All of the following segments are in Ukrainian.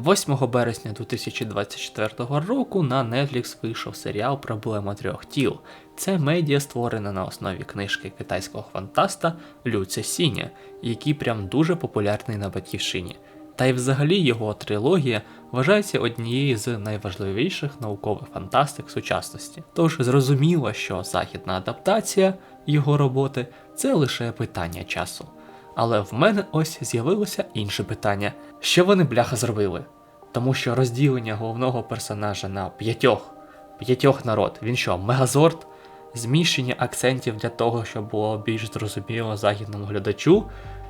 8 березня 2024 року на Netflix вийшов серіал Проблема трьох тіл. Це медіа створена на основі книжки китайського фантаста Лю Цесіня, який прям дуже популярний на батьківщині. Та й взагалі його трилогія вважається однією з найважливіших наукових фантастик сучасності. Тож зрозуміло, що західна адаптація його роботи це лише питання часу. Але в мене ось з'явилося інше питання: що вони бляха зробили? Тому що розділення головного персонажа на п'ятьох, п'ятьох народ, він що, мегазорд? Зміщення акцентів для того, щоб було більш зрозуміло західному глядачу,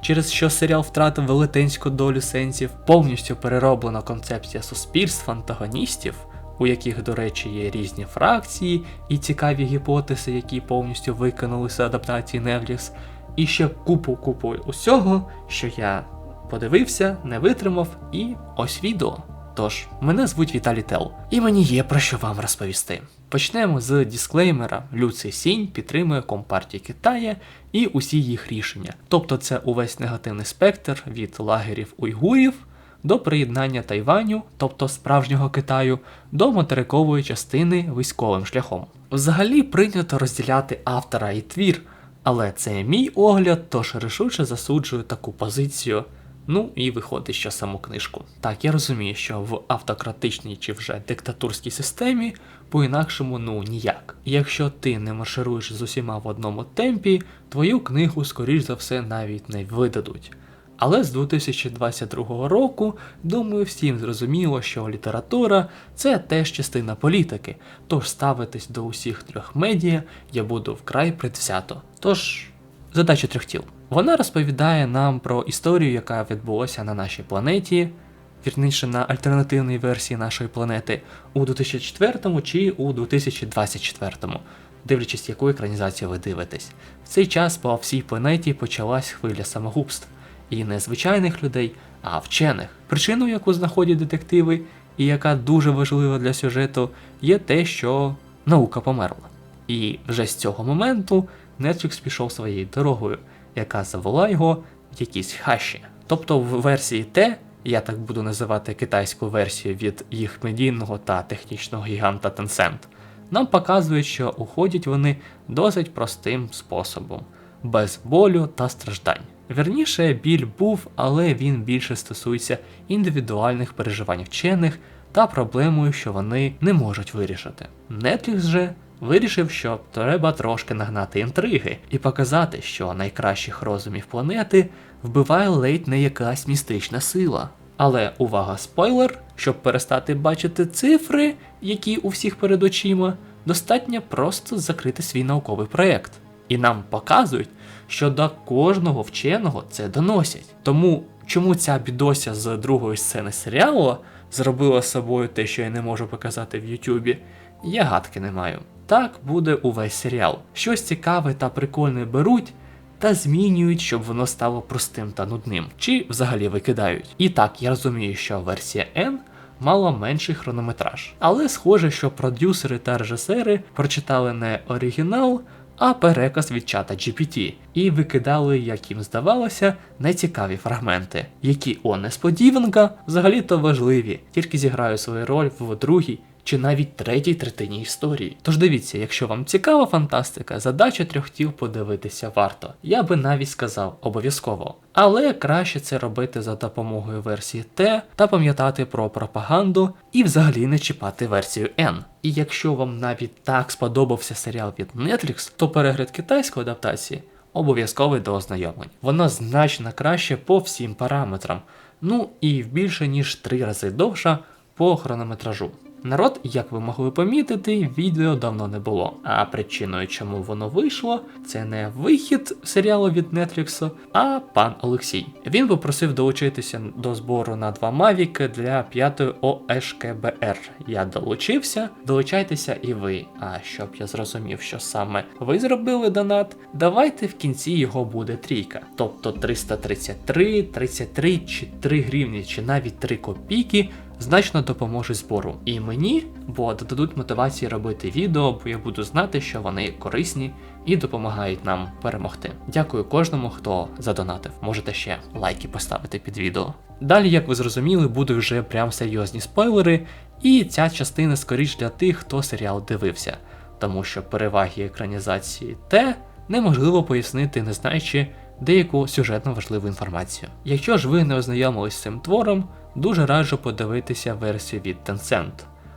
через що серіал втратив велетенську долю сенсів, повністю перероблена концепція суспільств антагоністів, у яких, до речі, є різні фракції і цікаві гіпотези, які повністю виконали з адаптації Netflix, і ще купу-купу усього, що я подивився, не витримав, і ось відео. Тож, мене звуть Віталій Тел, і мені є про що вам розповісти. Почнемо з дисклеймера: Люций Сінь підтримує Компартію Китая і усі їх рішення. Тобто це увесь негативний спектр від лагерів уйгурів до приєднання Тайваню, тобто справжнього Китаю, до материкової частини військовим шляхом. Взагалі прийнято розділяти автора і твір, але це мій огляд, тож рішуче засуджую таку позицію. Ну і виходить, що саму книжку. Так, я розумію, що в автократичній чи вже диктатурській системі по-інакшому ну ніяк. Якщо ти не маршируєш з усіма в одному темпі, твою книгу, скоріш за все, навіть не видадуть. Але з 2022 року, думаю, всім зрозуміло, що література це теж частина політики, тож ставитись до усіх трьох медіа я буду вкрай предвзято. Тож, задача трьох тіл. Вона розповідає нам про історію, яка відбулася на нашій планеті, вірніше на альтернативній версії нашої планети у 2004 чи у 2024, дивлячись, яку екранізацію ви дивитесь. В цей час по всій планеті почалась хвиля самогубств. І не звичайних людей, а вчених. Причиною, яку знаходять детективи, і яка дуже важлива для сюжету, є те, що наука померла. І вже з цього моменту Netflix пішов своєю дорогою яка завела його в якісь хаші. Тобто в версії Т, я так буду називати китайську версію від їх медійного та технічного гіганта Tencent, нам показують, що уходять вони досить простим способом, без болю та страждань. Вірніше, біль був, але він більше стосується індивідуальних переживань вчених та проблемою, що вони не можуть вирішити. Netflix же Вирішив, що треба трошки нагнати інтриги і показати, що найкращих розумів планети вбиває ледь не якась містична сила. Але увага, спойлер, щоб перестати бачити цифри, які у всіх перед очима, достатньо просто закрити свій науковий проєкт. І нам показують, що до кожного вченого це доносять. Тому чому ця бідося з другої сцени серіалу зробила собою те, що я не можу показати в Ютубі, я гадки не маю. Так буде увесь серіал. Щось цікаве та прикольне беруть та змінюють, щоб воно стало простим та нудним, чи взагалі викидають. І так, я розумію, що версія N мала менший хронометраж. Але схоже, що продюсери та режисери прочитали не оригінал, а переказ від чата GPT і викидали, як їм здавалося, нецікаві фрагменти, які о несподіванка взагалі-то важливі, тільки зіграють свою роль в другій чи навіть третій третині історії. Тож дивіться, якщо вам цікава фантастика, задача трьох тіл подивитися варто. Я би навіть сказав обов'язково. Але краще це робити за допомогою версії Т та пам'ятати про пропаганду і взагалі не чіпати версію N. І якщо вам навіть так сподобався серіал від Netflix, то перегляд китайської адаптації обов'язковий до ознайомлень. Воно значно краще по всім параметрам. Ну і в більше ніж три рази довша по хронометражу. Народ, як ви могли помітити, відео давно не було. А причиною, чому воно вийшло, це не вихід серіалу від Netflix, а пан Олексій. Він попросив долучитися до збору на два Мавіки для п'ятої ОШКБР. Я долучився, долучайтеся і ви. А щоб я зрозумів, що саме ви зробили донат, давайте в кінці його буде трійка. Тобто 333, 33 чи 3 гривні, чи навіть 3 копійки значно допоможуть збору. І мені, бо додадуть мотивації робити відео, бо я буду знати, що вони корисні і допомагають нам перемогти. Дякую кожному, хто задонатив. Можете ще лайки поставити під відео. Далі, як ви зрозуміли, будуть вже прям серйозні спойлери, і ця частина скоріш для тих, хто серіал дивився, тому що переваги екранізації те неможливо пояснити, не знаючи деяку сюжетно важливу інформацію. Якщо ж ви не ознайомились з цим твором, дуже раджу подивитися версію від Tencent.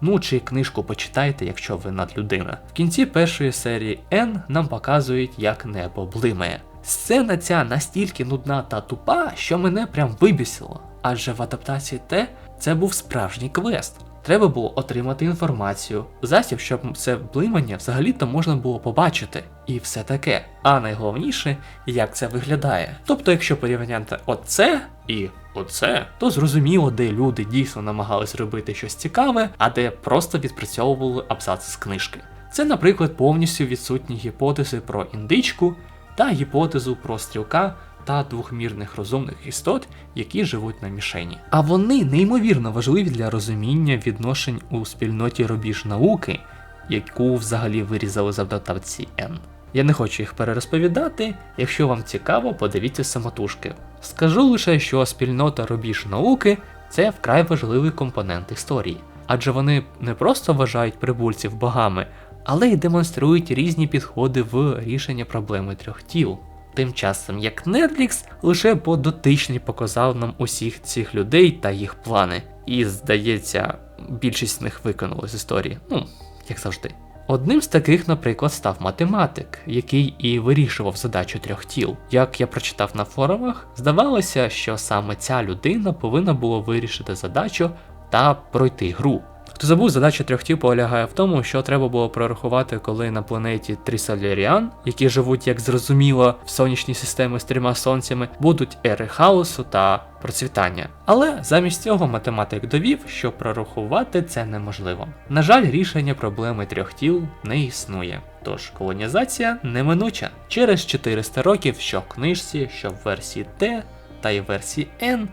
Ну чи книжку почитайте, якщо ви надлюдина. В кінці першої серії N нам показують, як небо блимає. Сцена ця настільки нудна та тупа, що мене прям вибісило. Адже в адаптації Т це був справжній квест. Треба було отримати інформацію, засіб, щоб це блимання взагалі-то можна було побачити, і все таке. А найголовніше, як це виглядає. Тобто, якщо порівняти оце і оце, то зрозуміло, де люди дійсно намагались робити щось цікаве, а де просто відпрацьовували абзац з книжки. Це, наприклад, повністю відсутні гіпотези про індичку та гіпотезу про стрілка та двохмірних розумних істот, які живуть на мішені. А вони неймовірно важливі для розуміння відношень у спільноті рубіж науки, яку взагалі вирізали завдатавці N. Я не хочу їх перерозповідати, якщо вам цікаво, подивіться самотужки. Скажу лише, що спільнота рубіж науки це вкрай важливий компонент історії, адже вони не просто вважають прибульців богами, але й демонструють різні підходи в рішення проблеми трьох тіл. Тим часом як Netflix лише по дотичні показав нам усіх цих людей та їх плани. І, здається, більшість з них виконали з історії. Ну, як завжди. Одним з таких, наприклад, став математик, який і вирішував задачу трьох тіл. Як я прочитав на форумах, здавалося, що саме ця людина повинна була вирішити задачу та пройти гру. Хто забув, задача трьох тіл полягає в тому, що треба було прорахувати, коли на планеті Трісаліріан, які живуть, як зрозуміло, в сонячній системі з трьома сонцями, будуть ери хаосу та процвітання. Але замість цього математик довів, що прорахувати це неможливо. На жаль, рішення проблеми трьох тіл не існує. Тож колонізація неминуча. Через 400 років, що в книжці, що в версії Т та й версії N,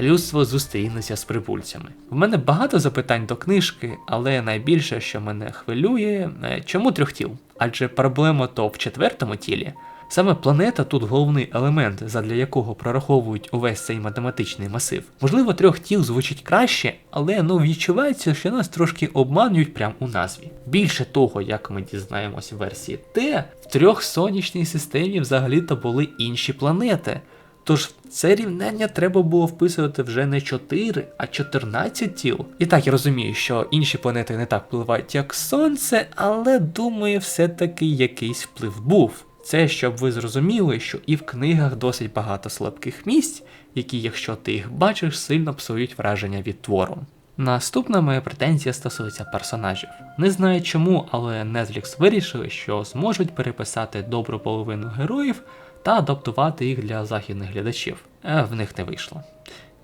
людство зустрінеться з прибульцями. В мене багато запитань до книжки, але найбільше, що мене хвилює, е, чому трьох тіл? Адже проблема то в четвертому тілі. Саме планета тут головний елемент, задля якого прораховують увесь цей математичний масив. Можливо, трьох тіл звучить краще, але ну відчувається, що нас трошки обманюють прямо у назві. Більше того, як ми дізнаємось в версії Т, в трьох сонячній системі взагалі-то були інші планети. Тож це рівняння треба було вписувати вже не 4, а 14 тіл. І так я розумію, що інші планети не так впливають, як Сонце, але думаю, все-таки якийсь вплив був. Це щоб ви зрозуміли, що і в книгах досить багато слабких місць, які, якщо ти їх бачиш, сильно псують враження від твору. Наступна моя претензія стосується персонажів. Не знаю чому, але Netflix вирішили, що зможуть переписати добру половину героїв та адаптувати їх для західних глядачів. Е, в них не вийшло.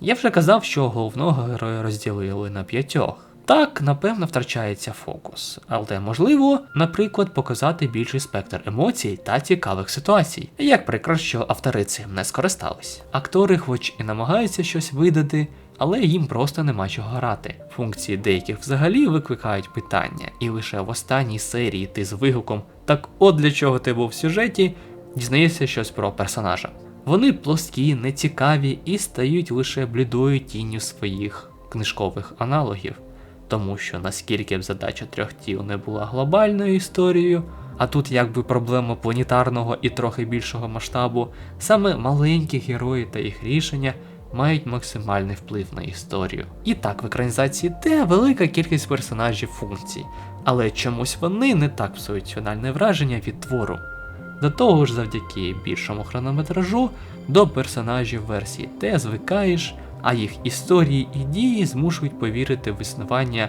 Я вже казав, що головного героя розділили на п'ятьох. Так, напевно, втрачається фокус, але можливо, наприклад, показати більший спектр емоцій та цікавих ситуацій. Як прикро, що автори цим не скористались. Актори, хоч і намагаються щось видати, але їм просто нема чого грати. Функції деяких взагалі викликають питання, і лише в останній серії ти з вигуком Так от для чого ти був в сюжеті, дізнаєшся щось про персонажа. Вони плоскі, нецікаві і стають лише блідою тінню своїх книжкових аналогів, тому що наскільки б задача трьох тіл не була глобальною історією, а тут якби проблема планетарного і трохи більшого масштабу, саме маленькі герої та їх рішення мають максимальний вплив на історію. І так, в екранізації Т велика кількість персонажів функцій, але чомусь вони не так псують фінальне враження від твору. До того ж, завдяки більшому хронометражу до персонажів версії Т звикаєш, а їх історії і дії змушують повірити в існування,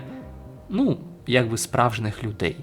ну, якби справжніх людей,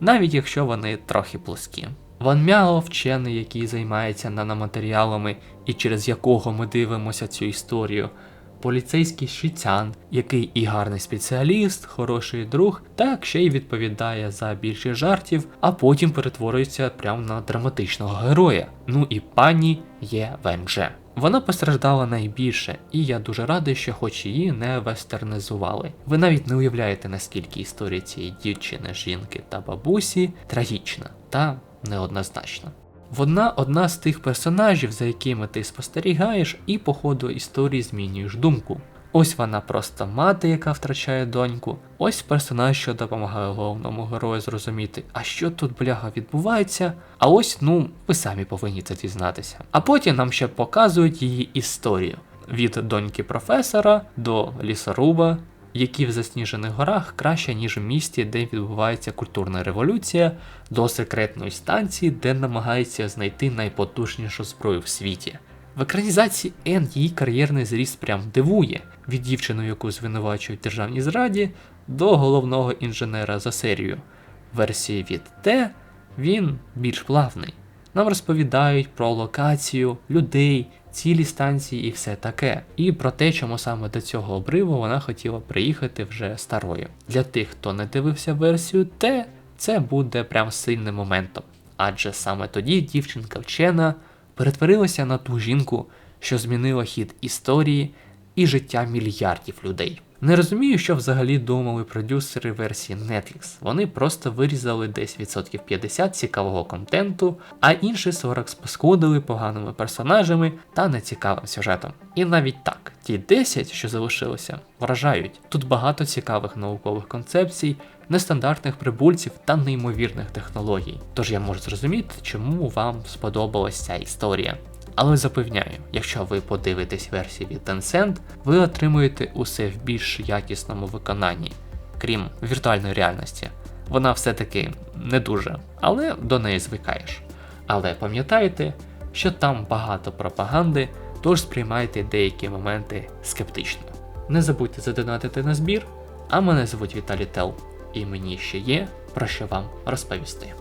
навіть якщо вони трохи плоскі. Ван Мяо вчений, який займається наноматеріалами і через якого ми дивимося цю історію, поліцейський Шіцян, який і гарний спеціаліст, хороший друг, так ще й відповідає за більше жартів, а потім перетворюється прямо на драматичного героя. Ну і пані Є Венже. Вона постраждала найбільше, і я дуже радий, що хоч її не вестернизували. Ви навіть не уявляєте, наскільки історія цієї дівчини, жінки та бабусі трагічна та неоднозначна. Вона одна з тих персонажів, за якими ти спостерігаєш, і по ходу історії змінюєш думку. Ось вона просто мати, яка втрачає доньку. Ось персонаж, що допомагає головному герою зрозуміти, а що тут бляга відбувається. А ось, ну, ви самі повинні це дізнатися. А потім нам ще показують її історію від доньки професора до лісоруба, які в засніжених горах краще, ніж в місті, де відбувається культурна революція, до секретної станції, де намагається знайти найпотужнішу зброю в світі. В екранізації Ен її кар'єрний зріст прям дивує від дівчини, яку звинувачують в державній зраді, до головного інженера за серію. Версії від Т він більш плавний. Нам розповідають про локацію, людей, цілі станції і все таке. І про те, чому саме до цього обриву вона хотіла приїхати вже старою. Для тих, хто не дивився версію Т, це буде прям сильним моментом. Адже саме тоді дівчинка вчена перетворилася на ту жінку, що змінила хід історії і життя мільярдів людей. Не розумію, що взагалі думали продюсери версії Netflix. Вони просто вирізали десь відсотків 50 цікавого контенту, а інші 40 спаскудили поганими персонажами та нецікавим сюжетом. І навіть так, ті 10, що залишилися, вражають. Тут багато цікавих наукових концепцій, нестандартних прибульців та неймовірних технологій. Тож я можу зрозуміти, чому вам сподобалась ця історія. Але запевняю, якщо ви подивитесь версії від Tencent, ви отримуєте усе в більш якісному виконанні, крім віртуальної реальності. Вона все-таки не дуже, але до неї звикаєш. Але пам'ятайте, що там багато пропаганди, тож сприймайте деякі моменти скептично. Не забудьте задонатити на збір, а мене звуть Віталій Тел, і мені ще є про що вам розповісти.